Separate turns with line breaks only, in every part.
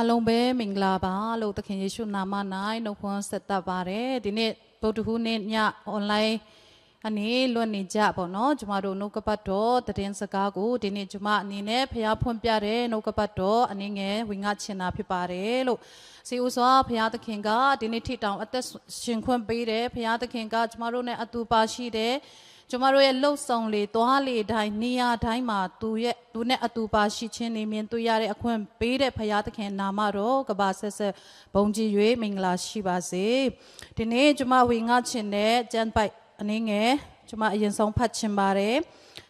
အားလုံးပဲမင်္ဂလာပါလို့သခင်ယေရှုနာမ၌နှုတ်ခွန်းဆက်တတ်ပါတယ်ဒီနေ့ဗုဒ္ဓဟူးနေ့ညအွန်လိုင်းအနေလွတ်နေကြပေါ့နော်ကျမတို့နှုတ်ကပတ်တော်တည်င်းစကားကိုဒီနေ့ကျမအနေနဲ့ဖျားဖွင့်ပြတဲ့နှုတ်ကပတ်တော်အနေငယ်ဝင်ငါချင်တာဖြစ်ပါတယ်လို့စီဦးစွာဖျားသခင်ကဒီနေ့ထိတောင်အသက်ရှင်ခွင့်ပေးတယ်ဖျားသခင်ကကျမတို့နဲ့အတူပါရှိတယ် ကျမတို့ရဲ့လှုပ်ဆောင်လေသွားလေတိုင်းနေရာတိုင်းမှာသူရဲ့သူနဲ့အတူပါရှိခြင်းနေမြင်တွေ့ရတဲ့အခွင့်ပေးတဲ့ဖရာသခင်နာမတော်ကဘာဆက်ဆက်ဘုံကြည်၍မင်္ဂလာရှိပါစေဒီနေ့ကျမဝေငှချင်တဲ့ကျန်ပိုက်အနေငယ်ကျမအရင်ဆုံးဖတ်ချင်ပါတယ်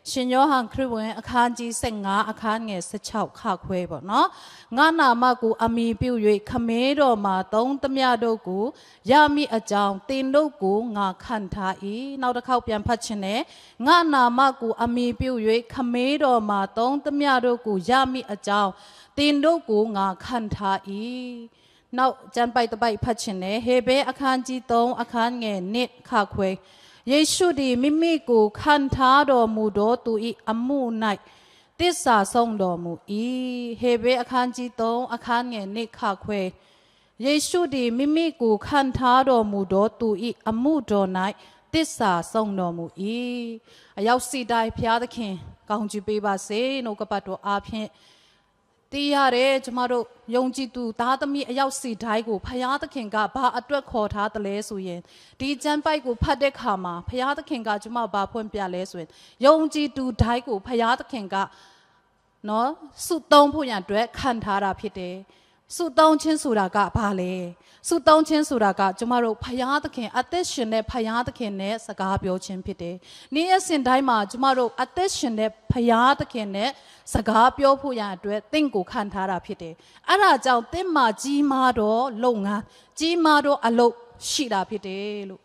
ရှင်ယောဟန်ခရစ်ဝင်အခန်းကြီး15အခန်းငယ်16ခခွဲပေါ့နော်ငါနာမကိုအမိပြု၍ခမဲတော်မှာသုံးသမျှတို့ကိုရမိအကြောင်းတင်တို့ကိုငါခံထား၏နောက်တစ်ခေါက်ပြန်ဖတ်ချင်တယ်ငါနာမကိုအမိပြု၍ခမဲတော်မှာသုံးသမျှတို့ကိုရမိအကြောင်းတင်တို့ကိုငါခံထား၏နောက်ကျမ်းပိုက်တစ်ပိုက်ဖတ်ချင်တယ်ဟေဘဲအခန်းကြီး3အခန်းငယ်1ခခွဲ ယေရှုသည်မိမိကိုခံထားတော်မူသောသူ၏အမှု၌တစ္ဆာဆုံးတော်မူ၏ဟေဘဲအခန်းကြီး3အခန်းငယ်1ခခွဲယေရှုသည်မိမိကိုခံထားတော်မူသောသူ၏အမှုတော်၌တစ္ဆာဆုံးတော်မူ၏အရောက်စီတိုင်းဖျားသခင်ကောင်းချီးပေးပါစေနှုတ်ကပတ်တော်အားဖြင့် တီးရတယ်ကျမတို့ယုံကြည်သူသားသမီးအယောက်စီတိုင်းကိုဖယားသခင်ကဘာအတွက်ခေါ်ထားတယ်လဲဆိုရင်ဒီကျမ်းပိုက်ကိုဖတ်တဲ့ခါမှာဖယားသခင်ကကျမဘာဖွင့်ပြလဲဆိုရင်ယုံကြည်သူတိုင်းကိုဖယားသခင်ကနော်စုသုံးဖို့ရန်အတွက်ခံထားတာဖြစ်တယ် စုသုံးခြင်းဆိုတာကဘာလဲစုသုံးခြင်းဆိုတာကကျမတို့ဖယားသခင်အသက်ရှင်တဲ့ဖယားသခင်နဲ့စကားပြောခြင်းဖြစ်တယ်။နေ့ရက်စဉ်တိုင်းမှာကျမတို့အသက်ရှင်တဲ့ဖယားသခင်နဲ့စကားပြောဖို့ရန်အတွက်တင့်ကိုခံထားတာဖြစ်တယ်။အဲ့ဒါကြောင့်တင့်မှာကြီးမားတော့လုပ်ငန်းကြီးမားတော့အလုပ်ရှိတာဖြစ်တယ်လို့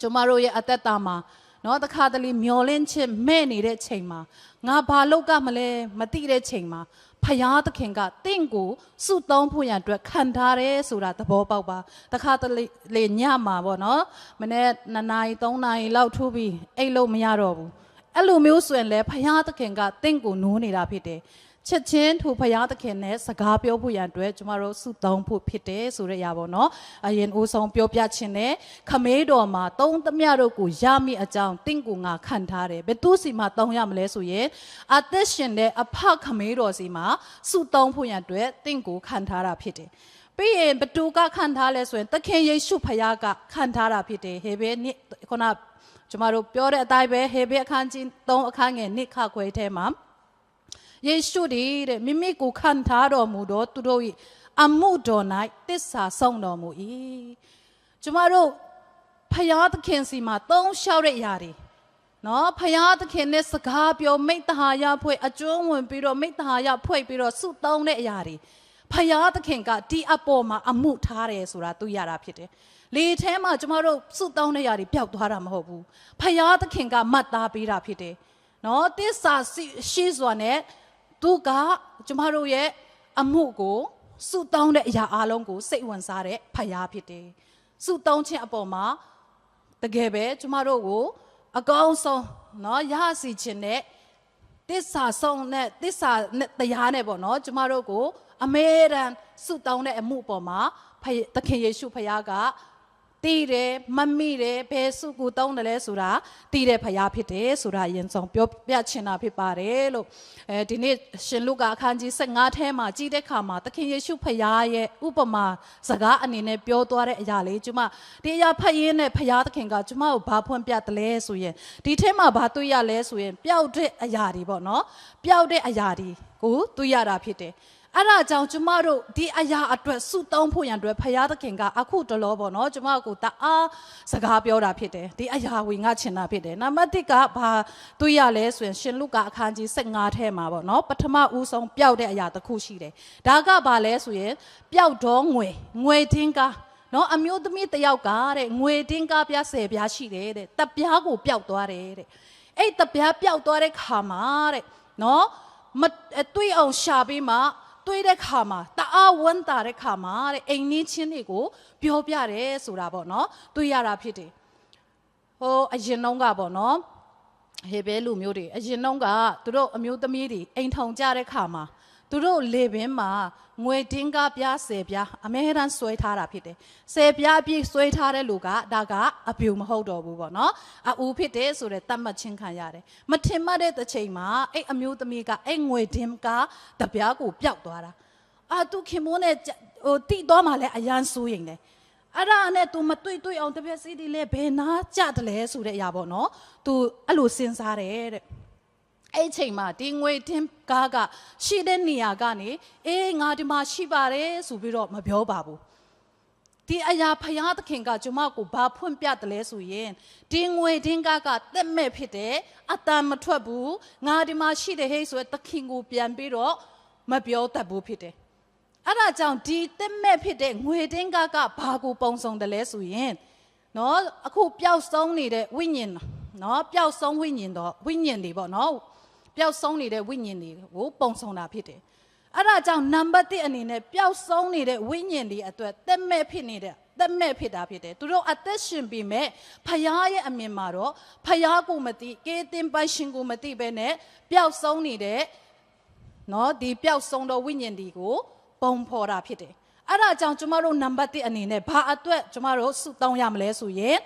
ကျမတို့ရဲ့အသက်တာမှာနော်တခါတလေမျောလင်းချက်မဲ့နေတဲ့ချိန်မှာငါဘာလုပ်ကမလဲမသိတဲ့ချိန်မှာ ဖယားသခင်ကတင့်ကိုစုသုံးဖို့ရန်အတွက်ခံထားတယ်ဆိုတာသဘောပေါက်ပါတခါတလေလေညမှာပေါ့နော်မနေ့2နာရီ3နာရီလောက်ထူးပြီးအိတ်လို့မရတော့ဘူးအဲ့လိုမျိုးဆိုရင်လည်းဖယားသခင်ကတင့်ကိုနိုးနေတာဖြစ်တယ် ချက်ချင်းထိုဖယားသခင်နဲ့စကားပြောဖို့ရန်အတွက်ကျမတို့စုတောင်းဖို့ဖြစ်တယ်ဆိုတဲ့အရာပေါ့နော်အရင်ဦးဆုံးပြောပြခြင်းနဲ့ခမေးတော်မှာသုံးသမျှတို့ကိုရမိအကြောင်းတင့်ကိုငါခံထားတယ်ဘယ်သူစီမှာတောင်းရမလဲဆိုရင်အသက်ရှင်တဲ့အဖခမေးတော်စီမှာစုတောင်းဖို့ရန်အတွက်တင့်ကိုခံထားတာဖြစ်တယ်ပြီးရင်ဘသူကခံထားလဲဆိုရင်သခင်ယေရှုဖခင်ကခံထားတာဖြစ်တယ်ဟေဘဲနိခုနကျမတို့ပြောတဲ့အတိုင်းပဲဟေဘဲအခန်းကြီး3အခန်းငယ်2ခခွဲထဲမှာ ယေရှုတည်တဲ့မိမိကိုခံထားတော်မူသောသူတို့၏အမှုတော်၌တစ္ဆာဆုံးတော်မူ၏ကျမတို့ဖယားသခင်စီမှာသုံးလျှောက်တဲ့အရာတွေနော်ဖယားသခင်နဲ့စကားပြောမိတ္တဟာယဖွဲ့အကျွမ်းဝင်ပြီးတော့မိတ္တဟာယဖွဲ့ပြီးတော့စုသုံးတဲ့အရာတွေဖယားသခင်ကဒီအပေါ်မှာအမှုထားတယ်ဆိုတာသိရတာဖြစ်တယ်လေထဲမှာကျမတို့စုတောင်းတဲ့ຢာတွေပျောက်သွားတာမဟုတ်ဘူးဖယားသခင်ကမှတ်သားပေးတာဖြစ်တယ်နော်တစ္ဆာရှိစွာနဲ့ သူကကျမတို့ရဲ့အမှုကိုစုတောင်းတဲ့အရာအလုံးကိုစိတ်ဝင်စားတဲ့ဖယားဖြစ်တယ်စုတောင်းခြင်းအပေါ်မှာတကယ်ပဲကျမတို့ကိုအကောင်းဆုံးเนาะရစီခြင်းနဲ့တစ္ဆာဆုံးနဲ့တစ္ဆာနဲ့တရားနဲ့ပေါ့နော်ကျမတို့ကိုအမေရန်ဆုတောင်းတဲ့အမှုပေါ်မှာဖယသခင်ယေရှုဖခင်က တည်တယ်မမိတယ်ဘယ်စုကိုတောင်းတယ်လဲဆိုတာတည်တဲ့ဖခင်ဖြစ်တယ်ဆိုတာအရင်ဆုံးပြောပြချင်တာဖြစ်ပါတယ်လို့အဲဒီနေ့ရှင်လုကာအခန်းကြီး15ထဲမှာကြည်တဲ့ခါမှာသခင်ယေရှုဖခင်ရဲ့ဥပမာစကားအနေနဲ့ပြောသွားတဲ့အရာလေးကျွန်မဒီအရာဖတ်ရင်းနဲ့ဖခင်သခင်ကကျွန်မကိုဘာဖွင့်ပြတယ်လဲဆိုရင်ဒီထဲမှာဘာတွေ့ရလဲဆိုရင်ပျောက်တဲ့အရာတွေပေါ့နော်ပျောက်တဲ့အရာတွေကိုတွေ့ရတာဖြစ်တယ် အဲ့ဒါကြောင့်ကျမတို့ဒီအရာအတွက်စုတောင်းဖို့ရန်အတွက်ဖရာသခင်ကအခုတလောပေါ့နော်ကျမကိုတအားစကားပြောတာဖြစ်တယ်ဒီအရာဝင်ငါချင်တာဖြစ်တယ်နံပါတ်1ကဘာတွေ့ရလဲဆိုရင်ရှင်လုကာအခန်းကြီး15ထဲမှာပေါ့နော်ပထမဦးဆုံးပျောက်တဲ့အရာတစ်ခုရှိတယ်ဒါကဘာလဲဆိုရင်ပျောက်တော့ငွေငွေတင်းကားနော်အမျိုးသမီးတယောက်ကတဲ့ငွေတင်းကားပြဆယ်ပြားရှိတယ်တဲ့တပြားကိုပျောက်သွားတယ်တဲ့အဲ့တပြားပျောက်သွားတဲ့ခါမှာတဲ့နော်မတွေးအောင်ရှာပြီးမှ တွေးတဲ့ခါမှာတအားဝမ်းတာတဲ့ခါမှာတဲ့အိမ်နင်းချင်းတွေကိုပြောပြတယ်ဆိုတာပေါ့နော်တွေးရတာဖြစ်တယ်ဟိုအရင်တော့ကပေါ့နော်ဟေဘဲလူမျိုးတွေအရင်တော့ကသူတို့အမျိုးသမီးတွေအိမ်ထောင်ကြတဲ့ခါမှာ သူတို့လေပင်မှာငွေတင်းကားပြားဆယ်ပြားအမဲရန်ဆွဲထားတာဖြစ်တယ်ဆယ်ပြားအပြည့်ဆွဲထားတဲ့လူကဒါကအပြူမဟုတ်တော့ဘူးပေါ့နော်အူဖြစ်တယ်ဆိုတဲ့တတ်မှတ်ချင်းခံရတယ်မထင်မှတ်တဲ့တစ်ချိန်မှာအဲ့အမျိုးသမီးကအဲ့ငွေတင်းကားတပြားကိုပျောက်သွားတာအာသူခင်မိုးနဲ့ဟိုတိသွားမှလည်းအရန်ဆိုးရင်တယ်အဲ့ဒါနဲ့ तू မတွေ့တွေ့အောင်တပြက်စီးဒီလဲဘယ်နာကြတယ်လဲဆိုတဲ့အရာပေါ့နော် तू အဲ့လိုစဉ်းစားတယ်တဲ့ အဲ့အချိန်မှာဒီငွေတင်းကားကရှိတဲ့နေရာကနေအေးငါဒီမှာရှိပါတယ်ဆိုပြီးတော့မပြောပါဘူးဒီအရာဖယားသခင်ကကျွန်မကိုဘာဖွင့်ပြတယ်လဲဆိုရင်ဒီငွေတင်းကားကတက်မဲ့ဖြစ်တယ်အတန်မထွက်ဘူးငါဒီမှာရှိတယ်ဟဲ့ဆိုရယ်သခင်ကိုပြန်ပြီးတော့မပြောတတ်ဘူးဖြစ်တယ်အဲ့ဒါကြောင့်ဒီတက်မဲ့ဖြစ်တဲ့ငွေတင်းကားကဘာကိုပုံဆောင်တယ်လဲဆိုရင်နော်အခုပျောက်ဆုံးနေတဲ့ဝိညာဉ်နော်ပျောက်ဆုံးဝိညာဉ်တော့ဝိညာဉ်တွေပေါ့နော် ပျောက်ဆုံးနေတဲ့ဝိညာဉ်တွေကိုပုံဆောင်တာဖြစ်တယ်အဲ့ဒါကြောင့်နံပါတ်1အနေနဲ့ပျောက်ဆုံးနေတဲ့ဝိညာဉ်တွေအတွက်တက်မဲ့ဖြစ်နေတဲ့တက်မဲ့ဖြစ်တာဖြစ်တယ်သူတို့အသက်ရှင်ပြီးမဲ့ဖယားရဲ့အမြင်မှာတော့ဖယားကိုမသိကေတင်ပိုင်ရှင်ကိုမသိဘဲနဲ့ပျောက်ဆုံးနေတဲ့နော်ဒီပျောက်ဆုံးသောဝိညာဉ်ဒီကိုပုံဖော်တာဖြစ်တယ်အဲ့ဒါကြောင့်ကျမတို့နံပါတ်1အနေနဲ့ဘာအတွက်ကျမတို့စုတောင်းရမလဲဆိုရင်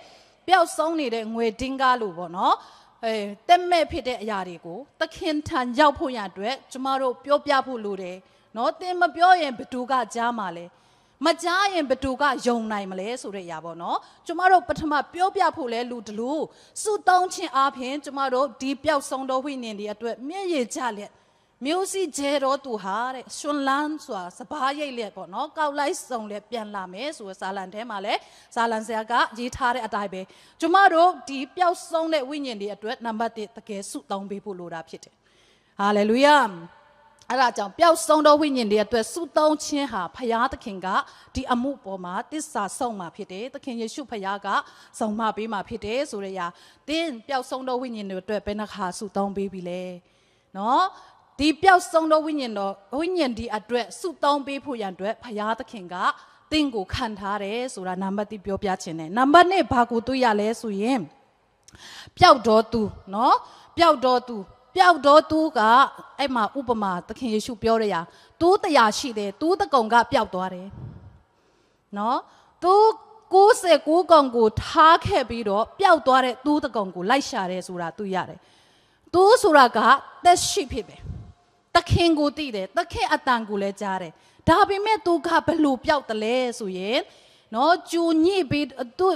ပျောက်ဆုံးနေတဲ့ငွေတင်းကားလို့ပေါ့နော် အဲတက်မဲ့ဖြစ်တဲ့အရာတွေကိုသခင်ထံရောက်ဖို့ရအတွက်ကျမတို့ပြောပြဖို့လိုတယ်နော်သင်မပြောရင်ဘသူကကြားမှာလဲမကြားရင်ဘသူကယုံနိုင်မလဲဆိုတဲ့အရာပေါ့နော်ကျမတို့ပထမပြောပြဖို့လဲလူတလူစုတောင်းခြင်းအပြင်ကျမတို့ဒီပျောက်ဆုံးသောဝိညာဉ်တွေအတွက်မျက်ရည်ကျလက် မျိုးစီကျဲတော့သူဟာတဲ့ရှင်လန်းဆိုတာစပားရိတ်လက်ပေါ့နော်ကောက်လိုက်စုံလက်ပြန်လာမယ်ဆိုရယ်ဇာလန်ထဲမှာလဲဇာလန်ဆရာကရေးထားတဲ့အတိုင်းပဲကျမတို့ဒီပျောက်ဆုံးတဲ့ဝိညာဉ်တွေအတွက်နံပါတ်1တကယ်စုတောင်းပေးဖို့လိုတာဖြစ်တယ်ဟာလေလုယာအဲ့ဒါကြောင့်ပျောက်ဆုံးသောဝိညာဉ်တွေအတွက်စုတောင်းခြင်းဟာဖယားသခင်ကဒီအမှုပေါ်မှာတစ္ဆာဆုံးမှာဖြစ်တယ်သခင်ယေရှုဖယားကဆုံးမပေးမှာဖြစ်တယ်ဆိုရရာတင်းပျောက်ဆုံးသောဝိညာဉ်တွေအတွက်ဘယ်နှခါစုတောင်းပေးပြီလဲနော် ဒီပျောက်ဆုံးသောဝိညာဉ်တော်ဝိညာဉ်ဒီအတွက်ဆုတောင်းပေးဖို့ရန်အတွက်ဘုရားသခင်ကတင့်ကိုခံထားတယ်ဆိုတာနံပါတ်1ပြောပြခြင်းနဲ့နံပါတ်2ဘာကိုတွေ့ရလဲဆိုရင်ပျောက်တော်သူเนาะပျောက်တော်သူပျောက်တော်သူကအဲ့မှာဥပမာသခင်ယေရှုပြောရရာတူးတရားရှိတယ်တူးတကုံကပျောက်သွားတယ်เนาะတူး69កောင်ကိုထားခဲ့ပြီးတော့ပျောက်သွားတဲ့တူးတကုံကိုလိုက်ရှာတယ်ဆိုတာတွေ့ရတယ်တူးဆိုတာကသက်ရှိဖြစ်ပဲ သခင်ကိုသိတယ်သခင်အတန်ကိုလည်းကြားတယ်ဒါပေမဲ့သူကဘလို့ပျောက်တယ်လဲဆိုရင်နော်ဂျူညစ်ပြီးသူ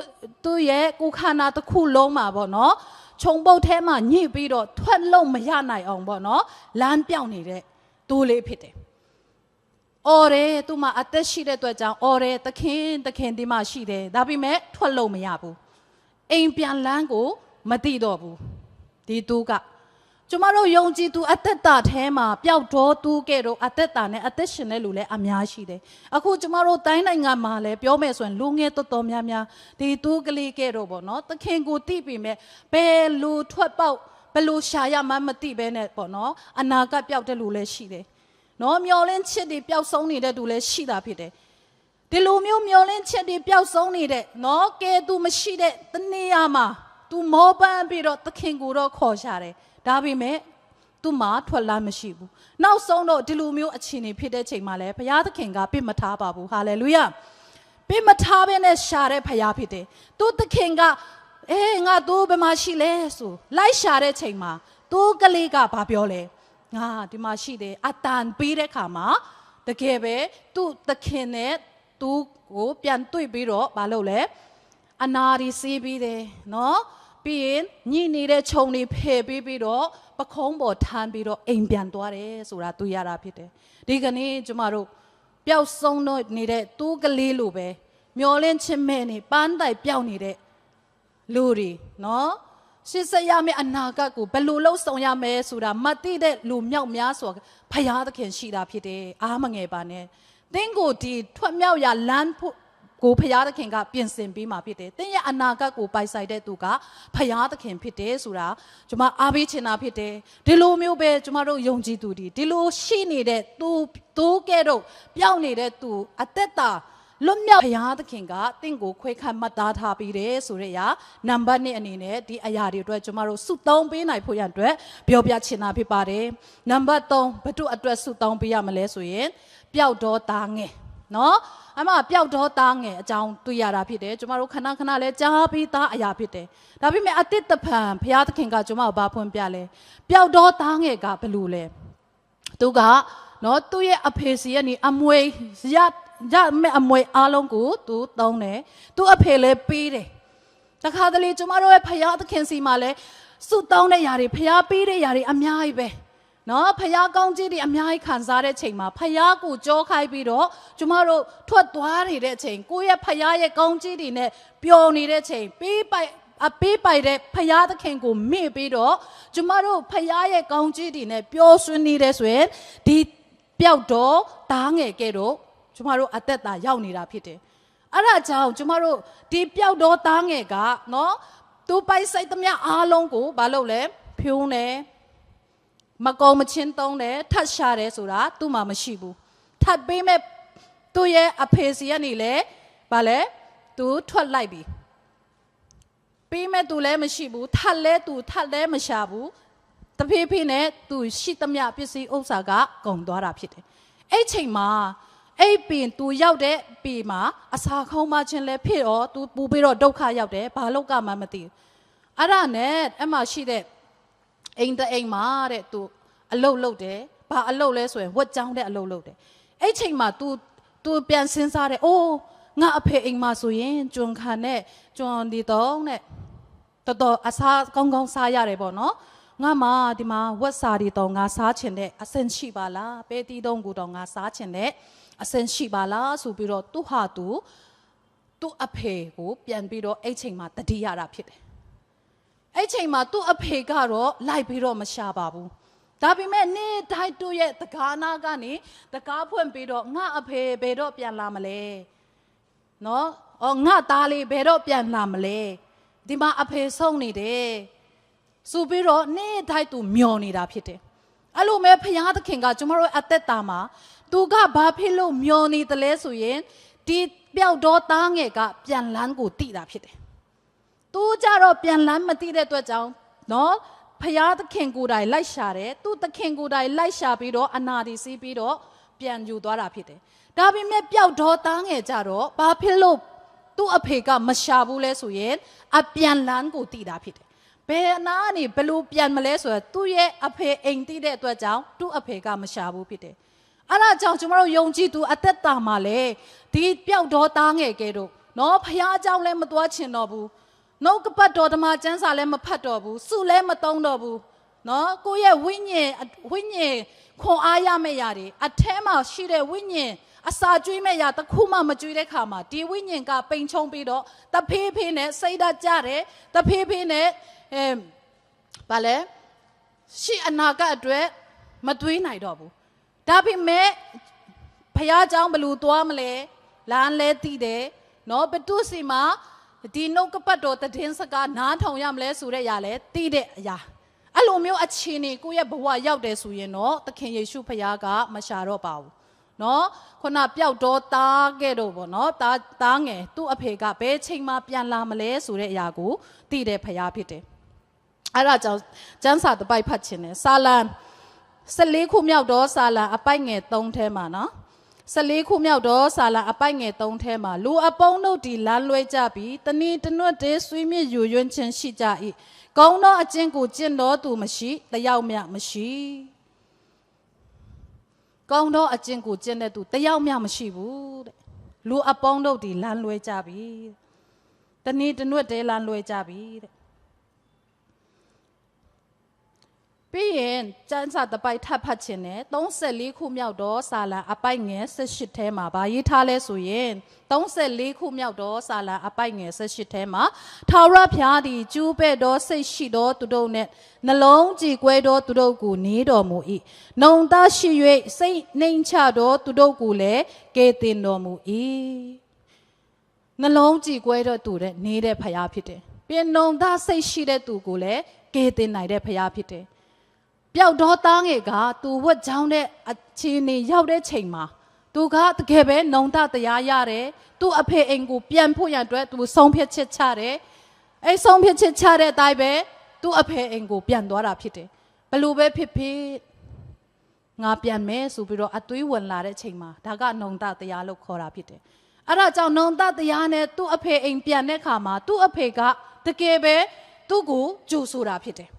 သူရဲ့ကိုခန္ဓာတစ်ခုလုံးမှာပေါ့နော်ခြုံပုတ်ထဲမှာညစ်ပြီးတော့ထွက်လို့မရနိုင်အောင်ပေါ့နော်လမ်းပြောင်းနေတဲ့သူလေးဖြစ်တယ်အော်တယ်သူမအသက်ရှိတဲ့အတွက်ကြောင့်အော်တယ်သခင်သခင်ဒီမှာရှိတယ်ဒါပေမဲ့ထွက်လို့မရဘူးအိမ်ပြန်လန်းကိုမသိတော့ဘူးဒီသူက ကျမတို့ယုံကြည်သူအသက်တာထဲမှာပျောက်တော်သူကဲ့သို့အသက်တာနဲ့အသက်ရှင်တဲ့လူလည်းအများရှိတယ်။အခုကျမတို့တိုင်းနိုင်ငံမှာလည်းပြောမယ်ဆိုရင်လူငယ်တော်တော်များများဒီသူကလေးကဲ့သို့ပေါ့နော်။သခင်ကိုတိပြီမဲ့ဘယ်လူထွက်ပေါက်ဘယ်လူရှာရမှန်းမသိဘဲနဲ့ပေါ့နော်။အနာကပျောက်တဲ့လူလည်းရှိတယ်။နော်မျောလင်းချစ်တွေပျောက်ဆုံးနေတဲ့သူလည်းရှိတာဖြစ်တယ်။ဒီလိုမျိုးမျောလင်းချက်တွေပျောက်ဆုံးနေတဲ့နော်ကဲသူမရှိတဲ့တနေရာမှာ तू မောပန်းပြီးတော့သခင်ကိုတော့ခေါ်ရှာတယ်ဒါပေမဲ့ तू မှာထွက်လာမရှိဘူးနောက်ဆုံးတော့ဒီလိုမျိုးအခြေအနေဖြစ်တဲ့ချိန်မှာလဲဘုရားသခင်ကပြစ်မထားပါဘူးဟာလေလုယာပြစ်မထားဘဲနဲ့ရှာတဲ့ဘုရားဖြစ်တယ်သူသခင်ကအေးငါတို့ဘယ်မှာရှိလဲဆိုလိုက်ရှာတဲ့ချိန်မှာသူကလေးကဘာပြောလဲငါဒီမှာရှိတယ်အတန်ပေးတဲ့ခါမှာတကယ်ပဲသူသခင်နဲ့သူကိုပြန်တွေ့ပြီးတော့မလုပ်လဲအနာရီစီးပြီးတယ်နော် ပြီးရင်ညှိနေတဲ့ခြုံတွေဖယ်ပြီးပြီးတော့ပခုံးပေါ်ထမ်းပြီးတော့အိမ်ပြန်သွားတယ်ဆိုတာတွေ့ရတာဖြစ်တယ်ဒီကနေ့ကျမတို့ပျောက်ဆုံးတော့နေတဲ့တူးကလေးလိုပဲမျောလင်းချင်းမဲ့နေပန်းတိုင်ပျောက်နေတဲ့လူတွေနော်ရှစ်ဆက်ရမယ့်အနာဂတ်ကိုဘယ်လိုလှုပ်ဆောင်ရမလဲဆိုတာမသိတဲ့လူမြောက်များစွာဖယားသခင်ရှိတာဖြစ်တယ်အားမငယ်ပါနဲ့သင်ကိုဒီထွက်မြောက်ရာလမ်းဖို့ ကိုဖယားသခင်ကပြင်ဆင်ပေးมาဖြစ်တယ်။သင်ရဲ့အနာဂတ်ကိုပိုင်ဆိုင်တဲ့သူကဖယားသခင်ဖြစ်တယ်ဆိုတာကျွန်မအားပေးချင်တာဖြစ်တယ်။ဒီလိုမျိုးပဲကျွန်မတို့ယုံကြည်သူဒီဒီလိုရှိနေတဲ့သူသူကဲ့တော့ပျောက်နေတဲ့သူအသက်တာ လွတ်မြောက်ဘုရားသခင်ကတင့်ကိုခွဲခန့်မှတ်သားထားပြီးတယ်ဆိုတဲ့အရာနံပါတ်1အနေနဲ့ဒီအရာတွေအတွက်ကျမတို့စုတောင်းပေးနိုင်ဖို့ရန်အတွက်ပြောပြချင်တာဖြစ်ပါတယ်နံပါတ်3ဘု து အတွက်စုတောင်းပေးရမလဲဆိုရင်ပျောက်တော့သားငယ် နော်အမပျောက်တော့သားငယ်အကြောင်းတွေ့ရတာဖြစ်တယ်ကျမတို့ခဏခဏလဲကြားပြီးသားအရာဖြစ်တယ်ဒါပေမဲ့အတိတ်တဖန်ဘုရားသခင်ကကျမတို့ဘာဖွင့်ပြလဲပျောက်တော့သားငယ်ကဘယ်လိုလဲသူကနော်သူ့ရဲ့အဖေစီရဲ့နေအမွေရရမဲ့အမွေအားလုံးကိုသူသုံးတယ်သူအဖေလည်းပေးတယ်တခါတလေကျမတို့ရဲ့ဘုရားသခင်စီမှာလဲစုတောင်းတဲ့ຢာတွေဘုရားပေးတဲ့ຢာတွေအများကြီးပဲ နော်ဖယားကောင်းကြီးတွေအများကြီးခံစားတဲ့ချိန်မှာဖယားကိုကြောခိုင်းပြီးတော့ကျမတို့ထွက်သွားနေတဲ့ချိန်ကိုယ့်ရဲ့ဖယားရဲ့ကောင်းကြီးတွေနဲ့ပျော်နေတဲ့ချိန်ပေးပိုက်အပေးပိုက်တဲ့ဖယားသခင်ကိုမေ့ပြီးတော့ကျမတို့ဖယားရဲ့ကောင်းကြီးတွေနဲ့ပျော်ရွှင်နေတဲ့ဆိုရင်ဒီပျောက်တော့တားငယ်ကဲ့တော့ကျမတို့အသက်တာရောက်နေတာဖြစ်တယ်အဲ့ဒါကြောင့်ကျမတို့ဒီပျောက်တော့တားငယ်ကနော်သူပိုက်စိတ်သမျှအားလုံးကိုမလုပ်လဲဖြိုးနေ မကုံမချင်းသုံးတယ်ထတ်ရှာတယ်ဆိုတာသူ့မှာမရှိဘူးထတ်ပေးမဲ့သူ့ရဲ့အဖေစီကနေလဲဗာလဲသူထွက်လိုက်ပြီပေးမဲ့သူလည်းမရှိဘူးထတ်လဲသူထတ်လဲမရှာဘူးတဖေးဖေးနဲ့သူရှိသမျှပစ္စည်းဥစ္စာကကုန်သွားတာဖြစ်တယ်အဲ့ချိန်မှာအဲ့ပင်သူရောက်တဲ့ပေမှာအစာခေါင်းမချင်းလဲဖြစ်တော့သူပူပြီးတော့ဒုက္ခရောက်တယ်ဘာလို့ကမှမသိဘူးအဲ့ဒါနဲ့အဲ့မှာရှိတဲ့ အိမ်တအိမ်မှာတဲ့သူအလုတ်လုတ်တယ်ဘာအလုတ်လဲဆိုရင်ဝတ်ကြောင်းတဲ့အလုတ်လုတ်တယ်အဲ့ချိန်မှာ तू तू ပြန်စဉ်းစားတယ်အိုးငါအဖေအိမ်မှာဆိုရင်ကျွန်းခံနဲ့ကျွန်းဒီတော့နဲ့တော်တော်အစားကောင်းကောင်းစားရတယ်ပေါ့နော်ငါမဒီမှာဝက်စာဒီတော့ငါစားချင်တဲ့အဆင်ရှိပါလားပဲတီးတုံးကူတော့ငါစားချင်တဲ့အဆင်ရှိပါလားဆိုပြီးတော့သူ့ဟာသူသူ့အဖေကိုပြန်ပြီးတော့အဲ့ချိန်မှာတတိရတာဖြစ်တယ် အဲ့ချိန်မှာသူ့အဖေကတော့လိုက်ပြီးတော့မရှာပါဘူးဒါပေမဲ့နေ့တိုင်းသူ့ရဲ့တကားနာကနေတကားဖွင့်ပြီးတော့ငါအဖေဘယ်တော့ပြန်လာမလဲနော်အော်ငါသားလေးဘယ်တော့ပြန်လာမလဲဒီမှာအဖေဆုံးနေတယ်ဆိုပြီးတော့နေ့တိုင်းသူမျောနေတာဖြစ်တယ်အဲ့လိုမဲ့ဖယားသခင်ကကျမတို့အသက်တာမှာသူကဘာဖြစ်လို့မျောနေတယ်လဲဆိုရင်ဒီပျောက်တော့သားငယ်ကပြန်လန်းကိုတိတာဖြစ်တယ် သူကြတော့ပြန်လမ်းမသိတဲ့အတွက်ကြောင့်နော်ဖယားသခင်ကိုယ်တိုင်လိုက်ရှာတယ်သူသခင်ကိုယ်တိုင်လိုက်ရှာပြီးတော့အနာဒီစီးပြီးတော့ပြန်ယူသွားတာဖြစ်တယ်ဒါပေမဲ့ပျောက်တော့သားငယ်ကြတော့ဘာဖြစ်လို့သူ့အဖေကမရှာဘူးလဲဆိုရင်အပြန်လန်းကိုတည်တာဖြစ်တယ်ဘယ်အနာကနေဘလို့ပြန်မလဲဆိုတော့သူ့ရဲ့အဖေအိမ်တည်တဲ့အတွက်ကြောင့်သူ့အဖေကမရှာဘူးဖြစ်တယ်အဲ့ဒါကြောင့်ကျွန်တော်တို့ယုံကြည်သူအသက်တာမှာလေဒီပျောက်တော့သားငယ်ကဲတော့နော်ဖယားเจ้าလည်းမသွားချင်တော့ဘူး နှုတ်ကပတ်တော်ဓမ္မကျမ်းစာလည်းမဖတ်တော့ဘူးစုလည်းမသုံးတော့ဘူးနော်ကိုယ့်ရဲ့ဝိညာဉ်ဝိညာဉ်ခွန်အားရမယ့်ຢာတွေအแทမှာရှိတဲ့ဝိညာဉ်အစာကျွေးမဲ့ຢာတစ်ခုမှမကျွေးတဲ့ခါမှာဒီဝိညာဉ်ကပိန်ချုံပြီးတော့တဖေးဖေးနဲ့စိတ်ဓာတ်ကြတယ်တဖေးဖေးနဲ့အဲဘာလဲရှိအနာဂတ်အတွက်မတွေးနိုင်တော့ဘူးဒါပေမဲ့ ဖះเจ้าဘလူသွားမလဲလမ်းလဲတည်တယ်နော်ဘတုစီမှာ ဒီနှုတ်ကပတ်တော်တည်င်းစကားနားထောင်ရမလဲဆိုတဲ့အရာလဲတည်တဲ့အရာအဲ့လိုမျိုးအခြေအနေကိုယ့်ရဲ့ဘဝရောက်တယ်ဆိုရင်တော့သခင်ယေရှုဖះကမရှာတော့ပါဘူးနော်ခုနပျောက်တော့တားခဲ့တော့ဗောနော်တားတားငယ်သူ့အဖေကဘယ်ချိန်မှပြန်လာမလဲဆိုတဲ့အရာကိုတည်တယ်ဖះဖြစ်တယ်အဲ့ဒါကြောင့်ကျမ်းစာတစ်ပိုက်ဖတ်ခြင်းနဲ့စာလံ14ခုမြောက်တော့စာလံအပိုက်ငယ်3ထဲမှာနော် 14ခုမြောက်တော့စာလံအပိုက်ငယ်3ထဲမှာလူအပေါင်းတို့ဒီလမ်းလွဲကြပြီးတနည်းတနွတ်တည်းဆွေးမြေ့ယူယွန်းခြင်းရှိကြ၏ကောင်းသောအကျင့်ကိုကျင့်တော်သူမရှိတယောက်မျှမရှိကောင်းသောအကျင့်ကိုကျင့်တဲ့သူတယောက်မျှမရှိဘူးတဲ့လူအပေါင်းတို့ဒီလမ်းလွဲကြပြီတနည်းတနွတ်တည်းလမ်းလွဲကြပြီတဲ့ ပြီးရင်ကျမ်းစာတစ်ပိုက်ထပ်ဖတ်ခြင်းနဲ့34ခုမြောက်တော့စာလံအပိုက်ငယ်18ထဲမှာဗာရေးထားလဲဆိုရင်34ခုမြောက်တော့စာလံအပိုက်ငယ်18ထဲမှာထာဝရဘုရားသည်ကျူးပဲ့သောစိတ်ရှိသောသူတို့နဲ့နှလုံးကြည်ကွဲသောသူတို့ကိုနေတော်မူ၏နှုံသားရှိ၍စိတ်နှိမ်ချသောသူတို့ကိုလည်းကယ်တင်တော်မူ၏နှလုံးကြည်ကွဲသောသူတဲ့နေတဲ့ဘုရားဖြစ်တယ်ပြင်နှုံသားစိတ်ရှိတဲ့သူကိုလည်းကယ်တင်နိုင်တဲ့ဘုရားဖြစ်တယ် ပျောက်တော့သားငယ်ကသူဝတ်ချောင်းတဲ့အခြေအနေရောက်တဲ့ချိန်မှာသူကတကယ်ပဲနှုံတတရားရတယ်သူ့အဖေအိမ်ကိုပြန်ဖို့ရန်အတွက်သူဆုံးဖြတ်ချက်ချတယ်အဲ့ဆုံးဖြတ်ချက်ချတဲ့အတိုင်းပဲသူ့အဖေအိမ်ကိုပြန်သွားတာဖြစ်တယ်ဘလို့ပဲဖြစ်ဖြစ်ငါပြန်မယ်ဆိုပြီးတော့အသွေးဝင်လာတဲ့ချိန်မှာဒါကနှုံတတရားလို့ခေါ်တာဖြစ်တယ်အဲ့ဒါကြောင့်နှုံတတရားနဲ့သူ့အဖေအိမ်ပြန်တဲ့ခါမှာသူ့အဖေကတကယ်ပဲသူ့ကိုကြိုဆိုတာဖြစ်တယ်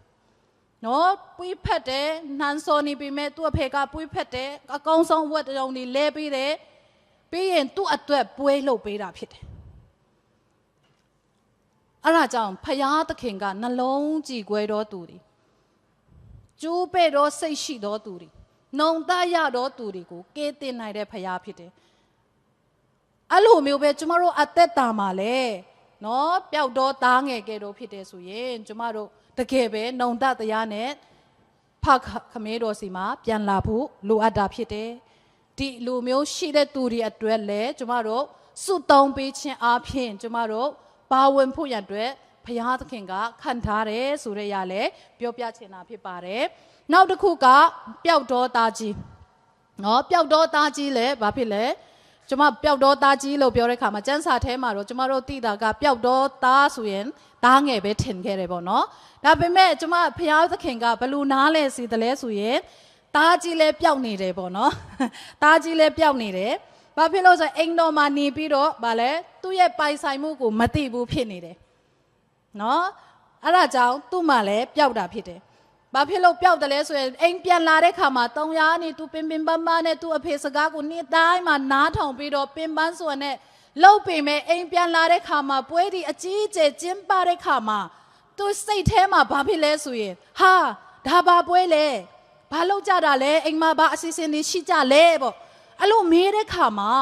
နော်ပွေးဖက်တယ်နှမ်းစောနေပြီမဲ့သူ့အဖေကပွေးဖက်တယ်အကောင်းဆုံးဝတ်တုံနေလဲပေးတယ်ပြီးရင်သူ့အတွက်ပွဲလှုပ်ပေးတာဖြစ်တယ်အဲ့ဒါကြောင့်ဖယားသခင်ကနှလုံးကြည်ခွဲတော်သူတွေကျိုးပဲ့တော်စိတ်ရှိတော်သူတွေနှုံသားရတော်သူတွေကိုကဲတင်နိုင်တဲ့ဖယားဖြစ်တယ်အဲ့လိုမျိုးပဲကျမတို့အသက်တာမှာလဲနော်ပျောက်တော့သားငယ်ကဲတော့ဖြစ်တယ်ဆိုရင်ကျမတို့ တကယ်ပဲနှုံတတရားနဲ့ဖခခမဲတော်စီမှာပြန်လာဖို့လိုအပ်တာဖြစ်တယ်ဒီလူမျိုးရှိတဲ့သူတွေအတွက်လည်းကျမတို့စုတောင်းပေးခြင်းအပြင်ကျမတို့ပါဝင်ဖို့ရန်အတွက်ဘုရားသခင်ကခံထားတယ်ဆိုရရလဲပြောပြချင်တာဖြစ်ပါတယ်နောက်တစ်ခုကပျောက်တော်သားကြီးနော်ပျောက်တော့သားကြီးလဲဘာဖြစ်လဲကျမပျောက်တော့သားကြီးလို့ပြောတဲ့ခါမှာစံစာထဲမှာတော့ကျမတို့သိတာကပျောက်တော့သားဆိုရင် သားငယ်ပဲထင်ခဲ့တယ်ပေါ့နော်ဒါပေမဲ့ကျမဖျားသခင်ကဘလို့နားလဲစီတယ်လဲဆိုရင်သားကြီးလဲပျောက်နေတယ်ပေါ့နော်သားကြီးလဲပျောက်နေတယ်ဘာဖြစ်လို့ဆိုရင်အိမ်တော်မှာနေပြီးတော့ဗာလဲသူ့ရဲ့ပိုင်ဆိုင်မှုကိုမသိဘူးဖြစ်နေတယ်နော်အဲ့ဒါကြောင့်သူ့မှာလည်းပျောက်တာဖြစ်တယ်။ဘာဖြစ်လို့ပျောက်တယ်လဲဆိုရင်အိမ်ပြန်လာတဲ့ခါမှာတုံရနေသူပင်ပင်ပန်းပန်းနဲ့သူ့အဖေစကားကိုနေ့တိုင်းမှာနားထောင်ပြီးတော့ပင်ပန်းစွာနဲ့ လှုပ်ပေမဲ့အိမ်ပြန်လာတဲ့ခါမှာပွဲဒီအကြီးအကျယ်ကျင်းပတဲ့ခါမှာသူစိတ်ထဲမှာဘာဖြစ်လဲဆိုရင်ဟာဒါဘာပွဲလဲဘာလောက်ကြတာလဲအိမ်မှာဘာအစီအစဉ်တွေရှိကြလဲပေါ့အဲ့လိုမေးတဲ့ခါမှာ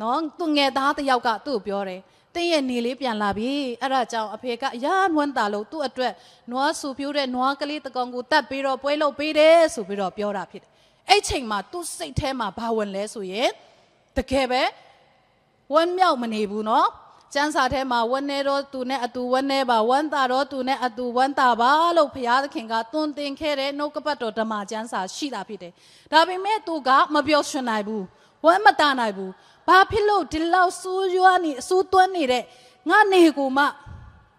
နော်သူငယ်သားတစ်ယောက်ကသူ့ကိုပြောတယ်တင်းရဲ့နေလေးပြန်လာပြီအဲ့ဒါကြောင့်အဖေကအရာနွမ်းတာလို့သူ့အတွက်နွားဆူပြိုးတဲ့နွားကလေးတစ်ကောင်ကိုတတ်ပြီးတော့ပွဲလုပ်ပေးတယ်ဆိုပြီးတော့ပြောတာဖြစ်တယ်အဲ့ချိန်မှာသူ့စိတ်ထဲမှာဘာဝင်လဲဆိုရင်တကယ်ပဲ ဝမ်းမြောက်မနေဘူးနော်ကျမ်းစာထဲမှာဝမ်းနေတော့သူနဲ့အတူဝမ်းနေပါဝမ်းသာတော့သူနဲ့အတူဝမ်းသာပါလို့ဘုရားသခင်ကသွန်သင်ခဲ့တဲ့နှုတ်ကပတ်တော်ဓမ္မကျမ်းစာရှိတာဖြစ်တယ်ဒါပေမဲ့သူကမပြောရှင်နိုင်ဘူးဝမ်းမတာနိုင်ဘူးဘာဖြစ်လို့ဒီလောက်စူးရွားနေအစူးသွန်းနေတဲ့ငါနေကိုမှ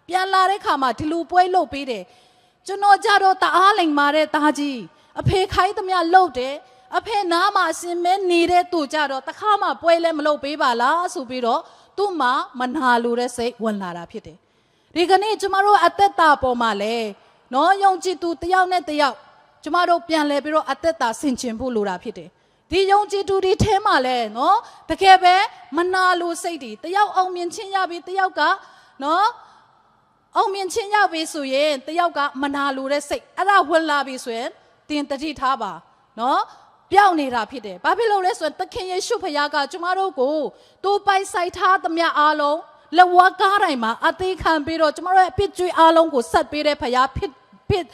ပြန်လာတဲ့ခါမှာဒီလိုပွဲလုပ်ပေးတယ်ကျွန်တော်ကြတော့တအားလိမ်မာတဲ့သားကြီးအဖေခိုင်းသမျှလှုပ်တယ် အဖေနားမှာအစင်မဲနေတဲ့သူကြတော့တခါမှပွဲလဲမလုပ်ပေးပါလားဆိုပြီးတော့သူ့မှာမနာလိုတဲ့စိတ်ဝင်လာတာဖြစ်တယ်ဒီကနေ့ကျမတို့အသက်တာပေါ်မှာလဲနော်ယုံကြည်သူတယောက်နဲ့တယောက်ကျမတို့ပြန်လဲပြီးတော့အသက်တာဆင်ခြင်ဖို့လိုတာဖြစ်တယ်။ဒီယုံကြည်သူတွေထဲမှာလဲနော်တကယ်ပဲမနာလိုစိတ်တွေတယောက်အောင်မြင်ချင်းရပြီတယောက်ကနော်အောင်မြင်ချင်းရပြီဆိုရင်တယောက်ကမနာလိုတဲ့စိတ်အဲ့ဒါဝင်လာပြီဆိုရင်တင်တတိထားပါနော် ပြောင်းနေတာဖြစ်တယ်။ဘာဖြစ်လို့လဲဆိုရင်သခင်ယေရှုဖခင်ကကျမတို့ကိုသူပိုင်ဆိုင်ထားသမျှအားလုံးလက်ဝါးကားတိုင်းမှာအသေးခံပြီးတော့ကျမတို့ရဲ့အပြစ်ကြွေးအားလုံးကိုဆက်ပေးတဲ့ဖခင်ဖြစ်ဖြစ်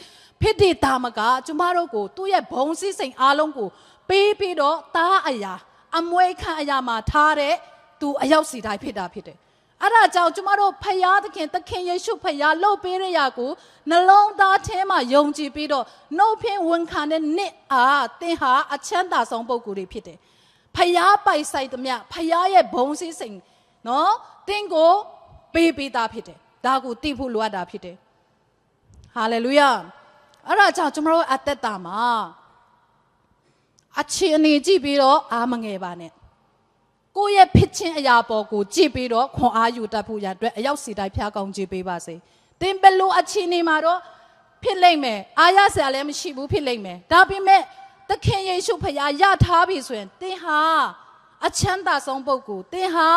ဖြစ်တဲ့တာမကကျမတို့ကိုသူ့ရဲ့ဘုံစည်းစိမ်အားလုံးကိုပေးပြီးတော့တားအရာအမွေခံအရာမှာထားတဲ့သူအရောက်စီတိုင်းဖြစ်တာဖြစ်တယ်။ အဲ့ဒါကြောင့်ကျမတို့ဖယားသခင်သခင်ယေရှုဖယားလှုပ်ပေးတဲ့ရာကိုနှလုံးသားထဲမှာယုံကြည်ပြီးတော့နှုတ်ဖြင့်ဝန်ခံတဲ့နှစ်အားသင်ဟာအချမ်းသာဆုံးပုဂ္ဂိုလ်တွေဖြစ်တယ်။ဖယားပိုက်ဆိုင်သမျှဖယားရဲ့ဘုံစည်းစိမ်နော်သင်ကိုပေးပေးတာဖြစ်တယ်။ဒါကိုသိဖို့လိုအပ်တာဖြစ်တယ်။ဟာလေလုယာအဲ့ဒါကြောင့်ကျွန်တော်တို့အသက်တာမှာအခြေအနေကြည့်ပြီးတော့အာမငယ်ပါနဲ့ ကိုယ့်ရဲ့ဖြစ်ချင်းအရာပေါ်ကိုကြည့်ပြီးတော့ခွန်အားယူတတ်ဖို့ရအတွက်အရောက်စီတိုင်းဖျားကောင်းကြည့်ပေးပါစေသင်ဘယ်လိုအခြေအနေမှာတော့ဖြစ်လိမ့်မယ်အာရဆရာလည်းမရှိဘူးဖြစ်လိမ့်မယ်ဒါပေမဲ့သခင်ယေရှုဖခင်ရထားပြီဆိုရင်သင်ဟာအချမ်းသာဆုံးပုဂ္ဂိုလ်သင်ဟာ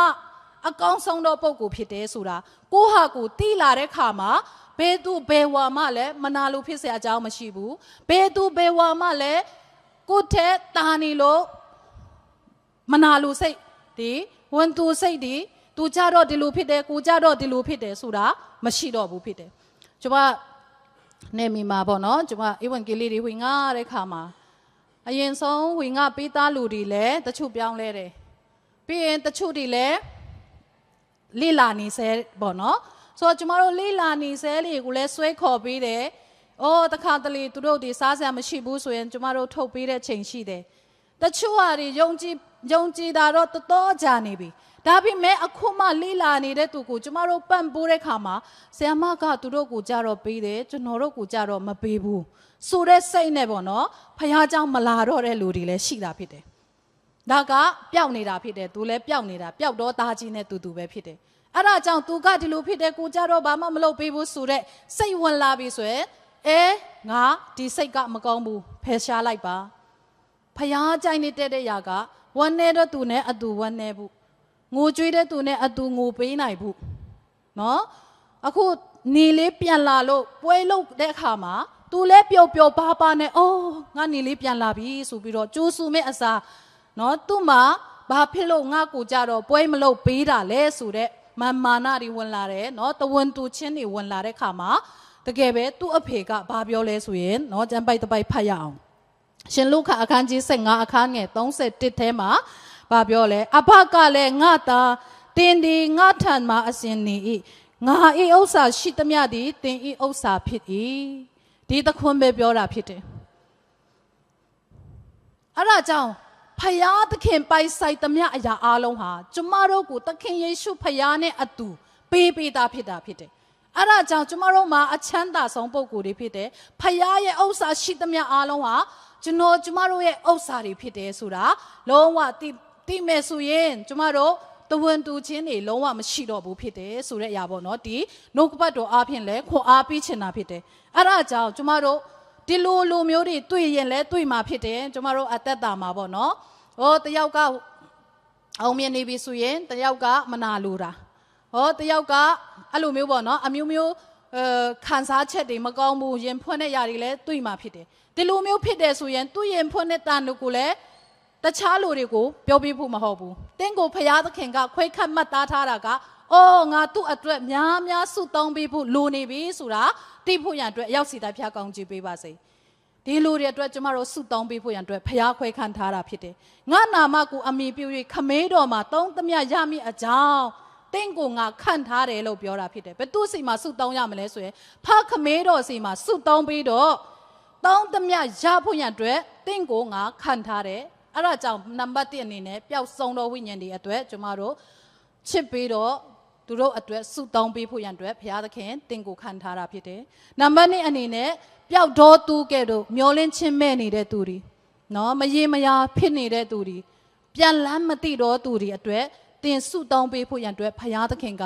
အကောင်းဆုံးသောပုဂ္ဂိုလ်ဖြစ်တယ်ဆိုတာကိုယ့်ဟာကိုယ်တီးလာတဲ့ခါမှာဘယ်သူဘယ်ဝါမှလည်းမနာလို့ဖြစ်เสียအကြောင်းမရှိဘူးဘယ်သူဘယ်ဝါမှလည်းကိုယ့်ထက်တာနေလို့မနာလို့စိတ် ဒီဝန်သူစိတ်ဒီသူကြတော့ဒီလိုဖြစ်တယ်ကိုကြတော့ဒီလိုဖြစ်တယ်ဆိုတာမရှိတော့ဘူးဖြစ်တယ်ကျွန်မနေမိမှာပေါ့နော်ကျွန်မဧဝံဂေလိတွေဝင်ငါတဲ့ခါမှာအရင်ဆုံးဝင်ငါပေးသားလူတွေလည်းတချို့ပြောင်းလဲတယ်ပြီးရင်တချို့တွေလည်းလိလာနေဆဲပေါ့နော်ဆိုတော့ကျမတို့လိလာနေဆဲလေးကိုလည်းဆွဲခေါ်ပေးတယ်။အော်တခါတလေသူတို့ဒီစားစရာမရှိဘူးဆိုရင်ကျမတို့ထုတ်ပေးတဲ့ချိန်ရှိတယ်။တချို့ဟာတွေယုံကြည် ယုံကြည်တာတော့တော်တော်ကြာနေပြီဒါပေမဲ့အခုမှလိလာနေတဲ့သူကိုကျမတို့ပန့်ပိုးတဲ့ခါမှာဆရာမကသူတို့ကိုကြတော့ပေးတယ်ကျွန်တော်တို့ကိုကြတော့မပေးဘူးဆိုတဲ့စိတ်နဲ့ပေါ့နော်ဖះเจ้าမလာတော့တဲ့လူတွေလည်းရှိတာဖြစ်တယ်ဒါကပျောက်နေတာဖြစ်တယ်သူလည်းပျောက်နေတာပျောက်တော့သားကြီးနဲ့တူတူပဲဖြစ်တယ်အဲ့ဒါကြောင့်သူကဒီလိုဖြစ်တယ်ကိုကြတော့ဘာမှမလုပ်ပေးဘူးဆိုတဲ့စိတ်ဝင်လာပြီဆိုရင်အဲငါဒီစိတ်ကမကောင်းဘူးဖယ်ရှားလိုက်ပါဖះကြိုင်နေတဲ့တဲ့ຢာက ဝမ်းနေတော့သူနဲ့အတူဝမ်းနေဘူးငိုကြွေးတဲ့သူနဲ့အတူငိုပေးနိုင်ဘူးနော်အခုနေလေးပြန်လာလို့ပွဲလုတ်တဲ့အခါမှာသူလည်းပျော်ပျော်ပါပါနဲ့အော်ငါနေလေးပြန်လာပြီဆိုပြီးတော့ကြိုးဆူမဲ့အစားနော်သူ့မှာဘာဖြစ်လို့ငါကိုကြတော့ပွဲမလုတ်ပေးတာလဲဆိုတဲ့မာမာနတွေဝင်လာတယ်နော်တဝန်တူချင်းတွေဝင်လာတဲ့ခါမှာတကယ်ပဲသူ့အဖေကဘာပြောလဲဆိုရင်နော်ကျမ်းပိုက်တစ်ပိုက်ဖတ်ရအောင် ရှင်လုခအခန်းကြီး15အခန်းငယ်31ထဲမှာဗာပြောလဲအဘကလည်းငါသာတင်ဒီငါထံမှာအစဉ်နေ၏ငါဤဥစ္စာရှိသမျှသည်တင်ဤဥစ္စာဖြစ်၏ဒီသခွန်းပဲပြောတာဖြစ်တယ်အဲ့ဒါကြောင့်ဖယားသခင်ပိုက်ဆိုင်သမျှအရာအလုံးဟာကျမတို့ကိုသခင်ယေရှုဖယားနဲ့အတူပေးပေးတာဖြစ်တာဖြစ်တယ်အဲ့ဒါကြောင့်ကျမတို့မှာအချမ်းသာဆုံးပုံကိုယ်တွေဖြစ်တယ်ဖယားရဲ့ဥစ္စာရှိသမျှအလုံးဟာ ကျွန်တော်ကျမတို့ရဲ့ဥစ္စာတွေဖြစ်တယ်ဆိုတာလုံးဝသိသိမဲ့ဆိုရင်ကျမတို့တဝန်တူချင်းတွေလုံးဝမရှိတော့ဘူးဖြစ်တယ်ဆိုတဲ့အရာပေါ့နော်ဒီနှုတ်ကပတ်တော်အားဖြင့်လဲခွန်အားပေးချင်တာဖြစ်တယ်အဲ့ဒါကြောင့်ကျမတို့ဒီလိုလိုမျိုးတွေတွေ့ရင်လဲတွေ့မှာဖြစ်တယ်ကျမတို့အသက်တာမှာပေါ့နော်ဟောတယောက်ကအောင်မြင်နေပြီဆိုရင်တယောက်ကမနာလိုတာဟောတယောက်ကအဲ့လိုမျိုးပေါ့နော်အမျိုးမျိုးအဲခံစားချက်တွေမကောင်းဘူးရင်ဖွင့်တဲ့ຢာတွေလည်းတွေ့မှာဖြစ်တယ် ဒီလိုမျိုးဖြစ်တယ်ဆိုရင်သူ့ရင်ဖွင့်တဲ့တန်တို့ကိုလည်းတခြားလူတွေကိုပြောပြဖို့မဟုတ်ဘူး။တင့်ကိုဖရာသခင်ကခွဲခတ်မှတ်သားထားတာကအော်ငါသူ့အတွက်များများဆုတောင်းပေးဖို့လိုနေပြီဆိုတာသိဖို့ရန်အတွက်ရောက်စီတာဖျားကောင်းကြည့်ပေးပါစေ။ဒီလူတွေအတွက်ကျမတို့ဆုတောင်းပေးဖို့ရန်အတွက်ဖရာခွဲခန့်ထားတာဖြစ်တယ်။ငါနာမကိုအမိပြု၍ခမဲတော်မှာတောင်းသမျှရမည်အကြောင်းတင့်ကိုငါခန့်ထားတယ်လို့ပြောတာဖြစ်တယ်။ဘယ်သူစီမှာဆုတောင်းရမလဲဆိုရင်ဖခမဲတော်စီမှာဆုတောင်းပြီးတော့ တောင်းသမျှရဖို့ရန်အတွက်တင့်ကိုငါခန့်ထားတယ်။အဲ့ဒါကြောင့်နံပါတ်1အနေနဲ့ပျောက်ဆုံးသောဝိညာဉ်တွေအတွက်ကျမတို့ချစ်ပြီးတော့သူတို့အတွက်ဆုတောင်းပေးဖို့ရန်အတွက်ဘုရားသခင်တင်ကိုခံထားတာဖြစ်တယ်။နံပါတ်2အနေနဲ့ပျောက်တော်သူကဲ့သို့မျောလင်းချင်းမဲ့နေတဲ့သူတွေနော်မရေမရာဖြစ်နေတဲ့သူတွေပြန်လန်းမသိတော့သူတွေအတွက်တင်ဆုတောင်းပေးဖို့ရန်အတွက်ဘုရားသခင်က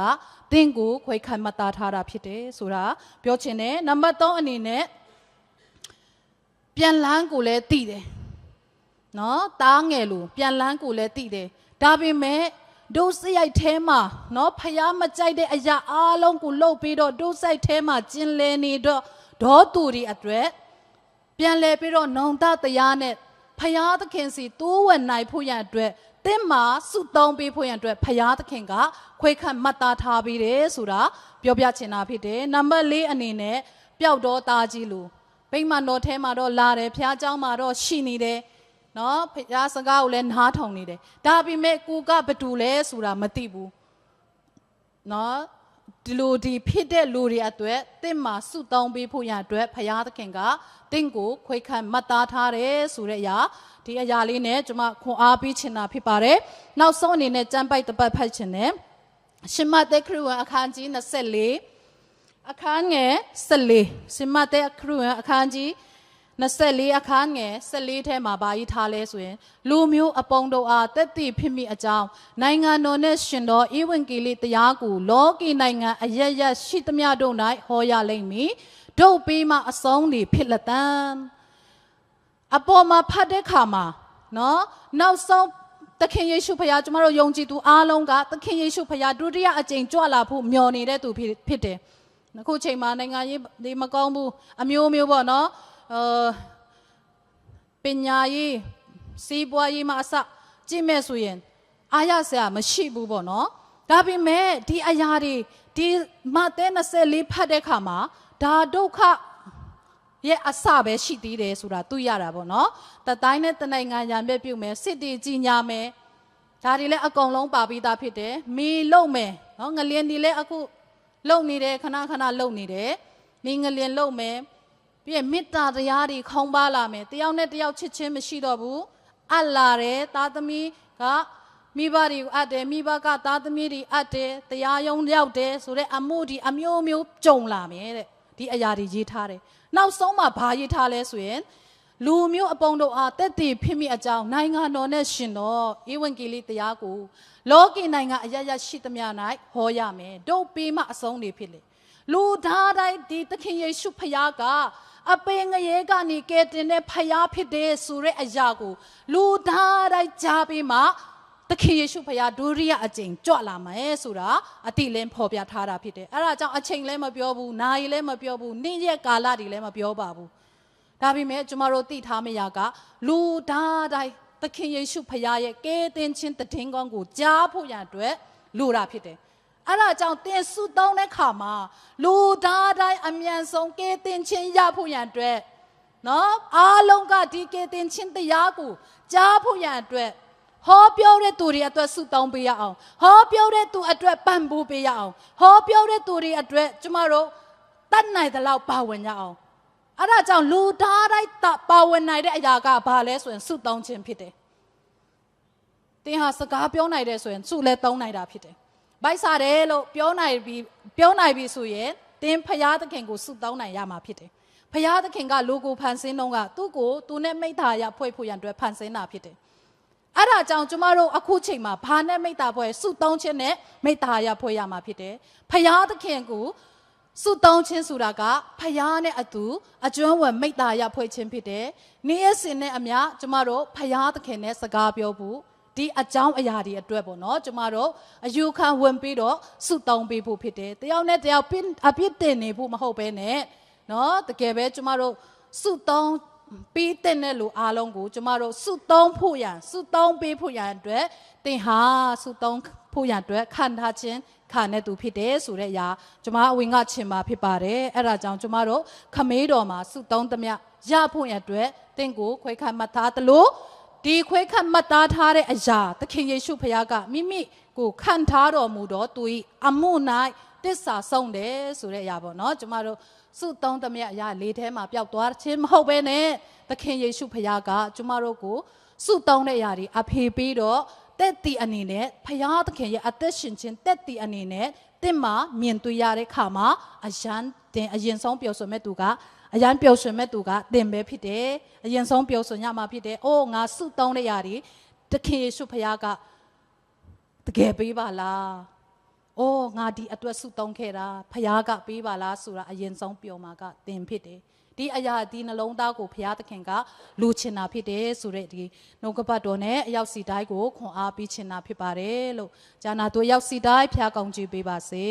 တင်ကိုခွဲခံမှတ်သားထားတာဖြစ်တယ်ဆိုတာပြောချင်တယ်။နံပါတ်3အနေနဲ့ ပြန်လန်းကိုလည်းတည်တယ်။နော်တားငယ်လို့ပြန်လန်းကိုလည်းတိတယ်ဒါပေမဲ့ဒုစရိုက်ထဲမှာနော်ဖျားမကြိုက်တဲ့အရာအလုံးကိုလှုပ်ပြီးတော့ဒုစိုက်ထဲမှာကျင်လည်နေတော့ဒေါသူတွေအတွက်ပြန်လဲပြီးတော့နောင်တတရားနဲ့ဖျားသခင်စီတိုးဝင်နိုင်ဖို့ရန်အတွက်တင်းမှာစုတောင်းပေးဖို့ရန်အတွက်ဖျားသခင်ကခွဲခန့်မှတ်သားထားပြီးတယ်ဆိုတာပြောပြချင်တာဖြစ်တယ်နံပါတ်၄အနေနဲ့ပျောက်တော့သားကြီးလူ ဗိမာန်တော်ထဲမှာတော့လာတယ်ဖျားเจ้าမှာတော့ရှိနေတယ် နော်ဖျားစကားကိုလည်းနားထောင်နေတယ်ဒါပေမဲ့ကိုကဘသူလဲဆိုတာမသိဘူးနော်ဒီလိုဒီဖြစ်တဲ့လူတွေအတွက်တင့်မှာစုတောင်းပေးဖို့ရန်အတွက်ဖရာသခင်ကတင့်ကိုခွေခံမှတ်သားထားတယ်ဆိုတဲ့အရာဒီအရာလေးနဲ့ကျွန်မခွန်အားပေးချင်တာဖြစ်ပါတယ်နောက်ဆုံးအနေနဲ့စံပိုက်တစ်ပတ်ဖတ်ချင်တယ်ရှင်မသက်ခရစ်ဝင်အခန်းကြီး24 အခန်းငယ်14ရှင်မသက်ခရစ်ဝင်အခန်းကြီး24အခန်းငယ်14ထဲမှာဗာကြီးထားလဲဆိုရင်လူမျိုးအပေါင်းတို့အားတက်တည်ဖြစ်မိအကြောင်းနိုင်ငံတော်နဲ့ရှင်တော်ဧဝံဂေလိတရားကိုလောကီနိုင်ငံအရရရှိသမျှတို့၌ဟောရလိမ့်မည်တို့ပြီးမှအဆုံးတွေဖြစ်လက်တံအပေါ်မှာဖတ်တဲ့ခါမှာနော်နောက်ဆုံးသခင်ယေရှုဖခင်ကျမတို့ယုံကြည်သူအားလုံးကသခင်ယေရှုဖခင်ဒုတိယအကြိမ်ကြွလာဖို့မျှော်နေတဲ့သူဖြစ်ဖြစ်တယ် အခုချိန်မှာနိုင်ငံရေးဒီမကောင်းဘူးအမျိုးမျိုးပေါ့နော်အာပညာရေးစီးပွားရေးမှာအစကြည့်မဲ့ဆိုရင်အားရစရာမရှိဘူးပေါ့နော်ဒါပေမဲ့ဒီအရာတွေဒီမတဲ24ဖတ်တဲ့ခါမှာဒါဒုက္ခရဲ့အစပဲရှိသေးတယ်ဆိုတာသိရတာပေါ့နော်တတိုင်းနဲ့တနိုင်ငံရံပြပြုတ်မယ်စစ်တီကြီးညာမယ်ဒါတွေလည်းအကုန်လုံးပါပြီးသားဖြစ်တယ်မီလုံမယ်နော်ငလျင်ဒီလည်းအခု လုံနေတယ်ခဏခဏလုံနေတယ်မီငလျင်လုံမယ်ပြီးရင်မေတ္တာတရားတွေခေါင်းပါလာမယ်တယောက်နဲ့တယောက်ချစ်ချင်းမရှိတော့ဘူးအပ်လာတယ်သားသမီးကမိဘတွေကိုအပ်တယ်မိဘကသားသမီးတွေအပ်တယ်တရားရုံးရောက်တယ်ဆိုတဲ့အမှုဒီအမျိုးမျိုးကြုံလာမယ်တဲ့ဒီအရာတွေရေးထားတယ်နောက်ဆုံးမှဘာရေးထားလဲဆိုရင် လူမျိုးအပေါင်းတို့အားတက်တည်ဖြစ်မိအကြောင်းနိုင်ငံတော်နဲ့ရှင်တော်ဧဝံဂေလိတရားကိုလောကီနိုင်ငံအရရရှိသမျှ၌ဟောရမယ်တို့ပြီးမှအဆုံးနေဖြစ်လေလူသားတိုင်းဒီသခင်ယေရှုဖခင်ကအပင်ငရဲကနေကယ်တင်တဲ့ဖခင်ဖြစ်တယ်ဆိုတဲ့အရာကိုလူသားတိုင်းကြားပြီးမှသခင်ယေရှုဖခင်ဒုရိယအကျင့်ကြွလာမယ်ဆိုတာအတိလင်းဖော်ပြထားတာဖြစ်တယ်အဲ့ဒါကြောင့်အချိန်လည်းမပြောဘူးနာရီလည်းမပြောဘူးနေ့ရက်ကာလတွေလည်းမပြောပါဘူး ဒါပေမဲ့ကျမတို့သိထားမရကလူသားတိုင်းသခင်ယေရှုဖခင်ရဲ့ကယ်တင်ခြင်းတည်င်းကောင်းကိုကြားဖို့ရန်အတွက်လိုတာဖြစ်တယ်။အဲ့ဒါကြောင့်တင်ဆုတောင်းတဲ့ခါမှာလူသားတိုင်းအမြန်ဆုံးကယ်တင်ခြင်းရဖို့ရန်အတွက်နော်အားလုံးကဒီကယ်တင်ခြင်းတရားကိုကြားဖို့ရန်အတွက်ဟောပြောတဲ့သူတွေအတွက်ဆုတောင်းပေးရအောင်ဟောပြောတဲ့သူအတွက်ပံ့ပိုးပေးရအောင်ဟောပြောတဲ့သူတွေအတွက်ကျမတို့တတ်နိုင်သလောက်ပါဝင်ရအောင် အဲ့ဒါကြောင့်လူသားတိုင်းတပါဝင်နိုင်တဲ့အရာကဘာလဲဆိုရင်စုတောင်းခြင်းဖြစ်တယ်။သင်ဟာစကားပြောနိုင်တယ်ဆိုရင်စုလဲတောင်းနိုင်တာဖြစ်တယ်။ဗိုက်စားတယ်လို့ပြောနိုင်ပြီးပြောနိုင်ပြီဆိုရင်သင်ဖရာသခင်ကိုစုတောင်းနိုင်ရမှာဖြစ်တယ်။ဖရာသခင်ကလူကိုဖန်ဆင်းတော့ကသူ့ကိုသူနဲ့မိသားရဖွဲ့ဖို့ရန်အတွက်ဖန်ဆင်းတာဖြစ်တယ်။အဲ့ဒါကြောင့်ကျမတို့အခုချိန်မှာဘာနဲ့မိသားဖွဲ့စုတောင်းခြင်းနဲ့မိသားရဖွဲ့ရမှာဖြစ်တယ်။ဖရာသခင်ကို စုတောင်းခြင်းဆိုတာကဖယားနဲ့အတူအကျွမ်းဝင်မိတ္တာရဖွဲ့ခြင်းဖြစ်တယ်။နေ့ရက်စဉ်နဲ့အမျှကျမတို့ဖယားသခင်နဲ့စကားပြောဖို့ဒီအကြောင်းအရာတွေအတွက်ပေါ့နော်ကျမတို့အယူခံဝင်ပြီးတော့စုတောင်းပေးဖို့ဖြစ်တယ်။တယောက်နဲ့တယောက်ပြစ်အပြစ်တင်နေဖို့မဟုတ်ဘဲနဲ့နော်တကယ်ပဲကျမတို့စုတောင်းပေးတဲ့တဲ့လူအားလုံးကိုကျမတို့စုတောင်းဖို့ရန်စုတောင်းပေးဖို့ရန်အတွက်သင်ဟာစုတောင်း ဖို့ရန်အတွက်ခံထားခြင်းခါနဲ့သူဖြစ်တယ်ဆိုတဲ့အရာကျမအဝင်ကချင်ပါဖြစ်ပါတယ်အဲ့ဒါကြောင့်ကျမတို့ခမေးတော်မှာစုတောင်းသမျှရဖို့ရန်အတွက်သင်ကိုခွဲခတ်မှတ်သားသလိုဒီခွဲခတ်မှတ်သားထားတဲ့အရာသခင်ယေရှုဖခင်ကမိမိကိုခံထားတော်မူတော့သူ၏အမှု၌တစ္ဆာဆုံးတယ်ဆိုတဲ့အရာပေါ့နော်ကျမတို့စုတောင်းသမျှအရာလေးထဲမှာပျောက်သွားခြင်းမဟုတ်ဘဲနဲ့သခင်ယေရှုဖခင်ကကျမတို့ကိုစုတောင်းတဲ့အရာတွေအဖေပြီးတော့ တက်တီအနေနဲ့ဖရာသခင်ရဲ့အသက်ရှင်ခြင်းတက်တီအနေနဲ့တင့်မှာမြင်တွေ့ရတဲ့ခါမှာအယံတင်အရင်ဆုံးပြောဆိုမဲ့သူကအယံပြောဆိုမဲ့သူကတင်ပဲဖြစ်တယ်အရင်ဆုံးပြောဆိုညမှာဖြစ်တယ်အိုးငါစုတောင်းတဲ့ຢာတွေသခင်ယေရှုဖရာကတကယ်ပေးပါလားအိုးငါဒီအတွက်စုတောင်းခဲ့တာဖရာကပေးပါလားဆိုတာအရင်ဆုံးပြောမှာကတင်ဖြစ်တယ် ဒီအရာဒီနှလုံးသားကိုဘုရားသခင်ကလူချင်တာဖြစ်တယ်ဆိုတဲ့ဒီနှုတ်ကပတ်တော်နဲ့အရောက်စီတိုင်းကိုခွန်အားပေးချင်တာဖြစ်ပါတယ်လို့ဂျာနာတို့ရောက်စီတိုင်းဖျားကောင်းကြည့်ပေးပါစေ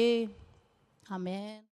အာမင်